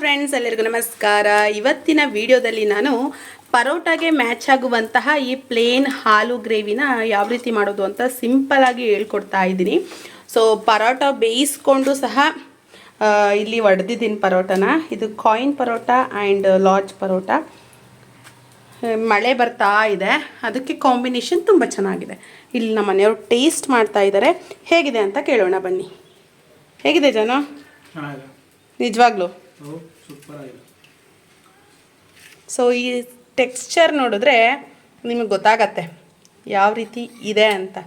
Friends ಎಲ್ಲರಿಗೂ ನಮಸ್ಕಾರ. ಇವತ್ತಿನ ವಿಡಿಯೋದಲ್ಲಿ ನಾನು ಪರೋಟಾಗೆ ಮ್ಯಾಚ್ ಆಗುವಂತಹ ಈ ಪ್ಲೇನ್ ಹಾಲು ಗ್ರೇವಿನ ಯಾವ ರೀತಿ ಮಾಡೋದು ಅಂತ ಸಿಂಪಲ್ ಆಗಿ ಹೇಳ್ಕೊಡ್ತಾ ಇದ್ದೀನಿ. ಸೊ ಪರೋಟ ಬೇಯಿಸ್ಕೊಂಡು ಸಹ ಇಲ್ಲಿ ಒಡೆದಿದ್ದೀನಿ ಪರೋಟನ. ಇದು coin parotta and large parotta. ಮಳೆ ಬರ್ತಾ ಇದೆ. ಅದಕ್ಕೆ ಕಾಂಬಿನೇಷನ್ ತುಂಬ ಚೆನ್ನಾಗಿದೆ. ಇಲ್ಲಿ ನಮ್ಮ ಮನೆಯವರು ಟೇಸ್ಟ್ ಮಾಡ್ತಾ ಇದ್ದಾರೆ ಹೇಗಿದೆ ಅಂತ ಕೇಳೋಣ ಬನ್ನಿ. ಹೇಗಿದೆ ಜನ? ನಿಜವಾಗ್ಲೂ? ಸೊ ಈ ಟೆಕ್ಸ್ಚರ್ ನೋಡಿದ್ರೆ ನಿಮಗೆ ಗೊತ್ತಾಗತ್ತೆ ಯಾವ ರೀತಿ ಇದೆ ಅಂತ.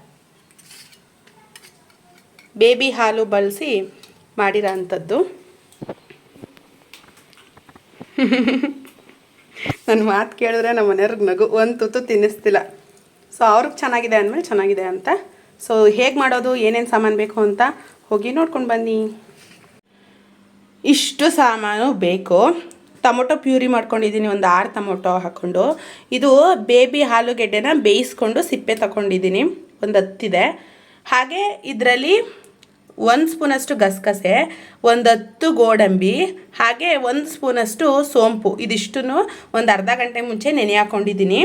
ಬೇಬಿ ಹಾಲು ಬಳಸಿ ಮಾಡಿರೋ ಅಂಥದ್ದು. ನನ್ನ ಮಾತು ಕೇಳಿದ್ರೆ ನಮ್ಮ ಮನೆಯವ್ರಿಗೆ ನಗು, ಒಂದು ತುತ್ತು ತಿನ್ನಿಸ್ತಿಲ್ಲ. ಸೊ ಅವ್ರಿಗೆ ಚೆನ್ನಾಗಿದೆ ಅಂದಮೇಲೆ ಚೆನ್ನಾಗಿದೆ ಅಂತ. ಸೊ ಹೇಗೆ ಮಾಡೋದು, ಏನೇನು ಸಾಮಾನು ಬೇಕು ಅಂತ ಹೋಗಿ ನೋಡ್ಕೊಂಡು ಬನ್ನಿ. ಇಷ್ಟು ಸಾಮಾನು ಬೇಕು. ಟೊಮೊಟೊ ಪ್ಯೂರಿ ಮಾಡ್ಕೊಂಡಿದ್ದೀನಿ, ಒಂದು ಆರು ಟೊಮೊಟೊ ಹಾಕ್ಕೊಂಡು. ಇದು ಬೇಬಿ ಆಲೂಗೆಡ್ಡೆನ ಬೇಯಿಸ್ಕೊಂಡು ಸಿಪ್ಪೆ ತಗೊಂಡಿದ್ದೀನಿ, ಒಂದು ಹತ್ತಿದೆ. ಹಾಗೆ ಇದರಲ್ಲಿ ಒಂದು ಸ್ಪೂನಷ್ಟು ಗಸಗಸೆ, ಒಂದು ಹತ್ತು ಗೋಡಂಬಿ, ಹಾಗೆ ಒಂದು ಸ್ಪೂನಷ್ಟು ಸೋಂಪು. ಇದಿಷ್ಟನ್ನು ಒಂದು ಅರ್ಧ ಗಂಟೆ ಮುಂಚೆ ನೆನೆ ಹಾಕ್ಕೊಂಡಿದ್ದೀನಿ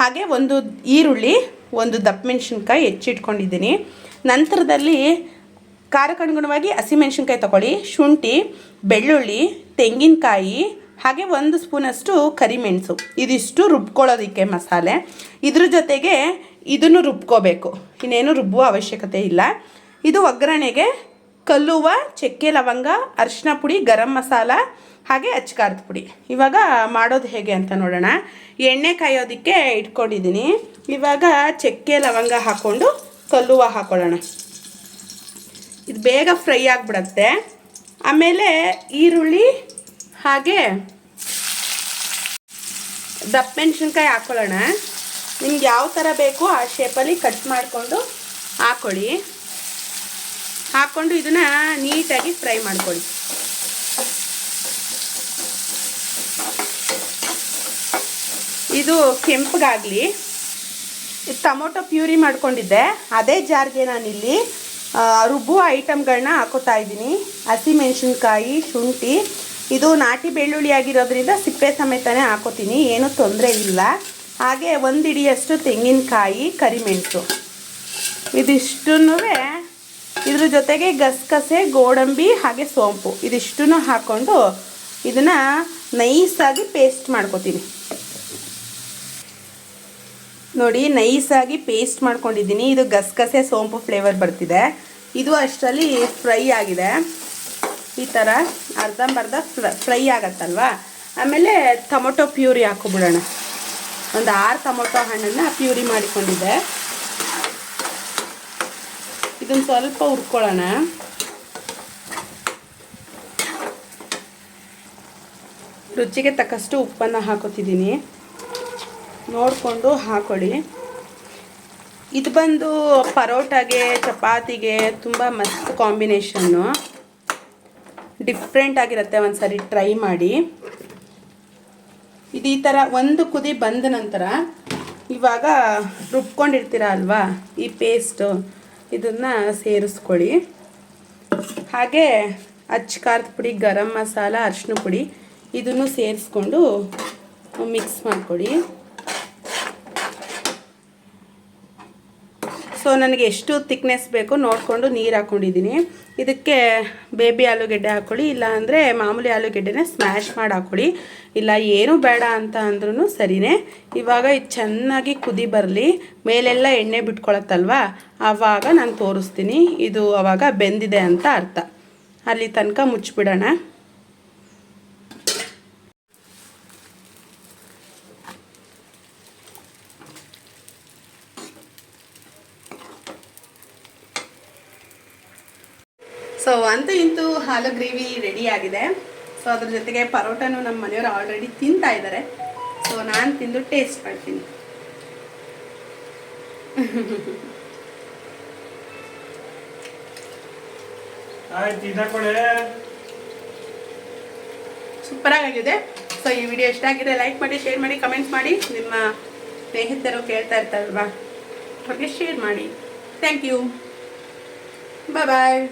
ಹಾಗೆ ಒಂದು ಈರುಳ್ಳಿ, ಒಂದು ದಪ್ಪ ಮೆಣಸಿನ್ಕಾಯಿ ಹೆಚ್ಚಿಟ್ಕೊಂಡಿದ್ದೀನಿ. ನಂತರದಲ್ಲಿ ಖಾರಕ್ಕೆ ಅನುಗುಣವಾಗಿ ಹಸಿಮೆಣ್ಸಿನ್ಕಾಯಿ ತಗೊಳ್ಳಿ, ಶುಂಠಿ, ಬೆಳ್ಳುಳ್ಳಿ, ತೆಂಗಿನಕಾಯಿ, ಹಾಗೆ ಒಂದು ಸ್ಪೂನಷ್ಟು ಕರಿಮೆಣಸು. ಇದಿಷ್ಟು ರುಬ್ಕೊಳ್ಳೋದಕ್ಕೆ ಮಸಾಲೆ. ಇದ್ರ ಜೊತೆಗೆ ಇದನ್ನು ರುಬ್ಕೋಬೇಕು. ಇನ್ನೇನು ರುಬ್ಬುವ ಅವಶ್ಯಕತೆ ಇಲ್ಲ. ಇದು ಒಗ್ಗರಣೆಗೆ ಕಲ್ಲುವ, ಚಕ್ಕೆ, ಲವಂಗ ಅರಿಶಿನ ಪುಡಿ, ಗರಂ ಮಸಾಲ, ಹಾಗೆ ಅಚ್ಚಕಾರದ ಪುಡಿ. ಇವಾಗ ಮಾಡೋದು ಹೇಗೆ ಅಂತ ನೋಡೋಣ. ಎಣ್ಣೆ ಕಾಯೋದಕ್ಕೆ ಇಟ್ಕೊಂಡಿದ್ದೀನಿ. ಇವಾಗ ಚಕ್ಕೆ, ಲವಂಗ ಹಾಕ್ಕೊಂಡು ಕಲ್ಲುವ ಹಾಕೊಳ್ಳೋಣ. ಇದು ಬೇಗ ಫ್ರೈ ಆಗಿಬಿಡತ್ತೆ. ಆಮೇಲೆ ಈರುಳ್ಳಿ ಹಾಗೆ ದಪ್ಪ ಮೆಣಸಿನ್ಕಾಯಿ ಹಾಕ್ಕೊಳ್ಳೋಣ ನಿಮ್ಗೆ ಯಾವ ಥರ ಬೇಕೋ ಆ ಶೇಪಲ್ಲಿ ಕಟ್ ಮಾಡಿಕೊಂಡು ಹಾಕ್ಕೊಳ್ಳಿ ಹಾಕ್ಕೊಂಡು ಇದನ್ನು ನೀಟಾಗಿ ಫ್ರೈ ಮಾಡ್ಕೊಳ್ಳಿ. ಇದು ಕೆಂಪಗಾಗಲಿ. ಇದು ಟೊಮೊಟೊ ಪ್ಯೂರಿ ಮಾಡ್ಕೊಂಡಿದ್ದೆ. ಅದೇ ಜಾರ್ಗೆ ನಾನಿಲ್ಲಿ. ರುಬ್ಬುವ ಐಟಮ್ಗಳನ್ನ ಹಾಕೋತಾ ಇದ್ದೀನಿ. ಹಸಿಮೆಣಸಿನ್ಕಾಯಿ ಶುಂಠಿ. ಇದು ನಾಟಿ ಬೆಳ್ಳುಳ್ಳಿ ಆಗಿರೋದ್ರಿಂದ ಸಿಪ್ಪೆ ಸಮೇತನೇ ಹಾಕೋತೀನಿ. ಏನೂ ತೊಂದರೆ ಇಲ್ಲ. ಹಾಗೆ ಒಂದು ಹಿಡಿಯಷ್ಟು ತೆಂಗಿನಕಾಯಿ, ಕರಿಮೆಣಸು. ಇದಿಷ್ಟೂ ಇದ್ರ ಜೊತೆಗೆ ಗಸಗಸೆ, ಗೋಡಂಬಿ ಹಾಗೆ ಸೋಂಪು. ಇದಿಷ್ಟನ್ನು ಹಾಕ್ಕೊಂಡು ಇದನ್ನು ನೈಸಾಗಿ ಪೇಸ್ಟ್ ಮಾಡ್ಕೊತೀನಿ. ನೋಡಿ, ನೈಸಾಗಿ ಪೇಸ್ಟ್ ಮಾಡ್ಕೊಂಡಿದ್ದೀನಿ. ಇದು ಗಸಗಸೆ ಸೋಂಪು ಫ್ಲೇವರ್ ಬರ್ತಿದೆ. ಇದು ಅಷ್ಟರಲ್ಲಿ ಫ್ರೈ ಆಗಿದೆ. ಈ ಥರ ಅರ್ಧಂಬರ್ಧ ಫ್ರೈ ಆಗತ್ತಲ್ವಾ? ಆಮೇಲೆ ಟೊಮೊಟೊ ಪ್ಯೂರಿ ಹಾಕೊಬಿಡೋಣ. ಒಂದು ಆರು ಟೊಮೊಟೊ ಹಣ್ಣನ್ನು ಪ್ಯೂರಿ ಮಾಡಿಕೊಂಡಿದ್ದೆ. ಇದನ್ನು ಸ್ವಲ್ಪ ಹುರ್ಕೊಳ್ಳೋಣ. ರುಚಿಗೆ ತಕ್ಕಷ್ಟು ಉಪ್ಪನ್ನು ಹಾಕೋತಿದ್ದೀನಿ. ನೋಡಿಕೊಂಡು ಹಾಕೊಳ್ಳಿ. ಇದು ಬಂದು ಪರೋಟಾಗೆ, ಚಪಾತಿಗೆ ತುಂಬ ಮಸ್ತ್ ಕಾಂಬಿನೇಷನ್ನು. ಡಿಫ್ರೆಂಟ್ ಆಗಿರುತ್ತೆ ಒಂದು ಸರಿ ಟ್ರೈ ಮಾಡಿ. ಇದು ಈ ಥರ ಒಂದು ಕುದಿ ಬಂದ ನಂತರ ಇವಾಗ ರುಬ್ಕೊಂಡಿರ್ತೀರ ಅಲ್ವಾ? ಈ ಪೇಸ್ಟು, ಇದನ್ನು ಸೇರಿಸ್ಕೊಳ್ಳಿ. ಹಾಗೆ ಅಚ್ಚ ಖಾರದ ಪುಡಿ, ಗರಂ ಮಸಾಲ ಅರಿಶಿನ ಪುಡಿ ಇದನ್ನು ಸೇರಿಸ್ಕೊಂಡು ಮಿಕ್ಸ್ ಮಾಡ್ಕೊಳ್ಳಿ. ಸೊ ನನಗೆ ಎಷ್ಟು ತಿಕ್ನೆಸ್ ಬೇಕು ನೋಡಿಕೊಂಡು ನೀರು ಹಾಕ್ಕೊಂಡಿದ್ದೀನಿ ಇದಕ್ಕೆ ಬೇಬಿ ಆಲೂಗೆಡ್ಡೆ ಹಾಕ್ಕೊಳ್ಳಿ ಇಲ್ಲ ಅಂದರೆ ಮಾಮೂಲಿ ಆಲೂಗೆಡ್ಡೆನೇ ಸ್ಮ್ಯಾಶ್ ಮಾಡಿ ಹಾಕ್ಕೊಳ್ಳಿ ಇಲ್ಲ, ಏನೂ ಬೇಡ ಅಂತ ಅಂದ್ರೂ ಸರಿನೇ. ಇವಾಗ ಇದು ಚೆನ್ನಾಗಿ ಕುದಿ ಬರಲಿ. ಮೇಲೆಲ್ಲ ಎಣ್ಣೆ ಬಿಟ್ಕೊಳತ್ತಲ್ವ? ಆವಾಗ ನಾನು ತೋರಿಸ್ತೀನಿ. ಇದು ಆವಾಗ ಬೆಂದಿದೆ ಅಂತ ಅರ್ಥ. ಅಲ್ಲಿ ತನಕ ಮುಚ್ಚಿಬಿಡೋಣ ಸೊ ಅಂತೂ ಇಂತೂ ಹಾಲು ಗ್ರೇವಿ ರೆಡಿ ಆಗಿದೆ. ಸೊ ಅದ್ರ ಜೊತೆಗೆ ಪರೋಟನು ನಮ್ಮ ಮನೆಯವರು ಆಲ್ರೆಡಿ ತಿಂತಾ ಇದ್ದಾರೆ ಸೊ ನಾನು ತಿಂದು ಟೇಸ್ಟ್ ಮಾಡ್ತೀನಿ. ಸೂಪರ್ ಆಗಿದೆ ಸೊ ಈ ವಿಡಿಯೋ ಇಷ್ಟ ಆಗಿದೆ ಲೈಕ್ ಮಾಡಿ ಶೇರ್ ಮಾಡಿ ಕಮೆಂಟ್ ಮಾಡಿ. ನಿಮ್ಮ ಸ್ನೇಹಿತರು ಕೇಳ್ತಾ ಇರ್ತಾರಲ್ವಾ? ಅವ್ರಿಗೆ ಶೇರ್ ಮಾಡಿ. Thank you bye bye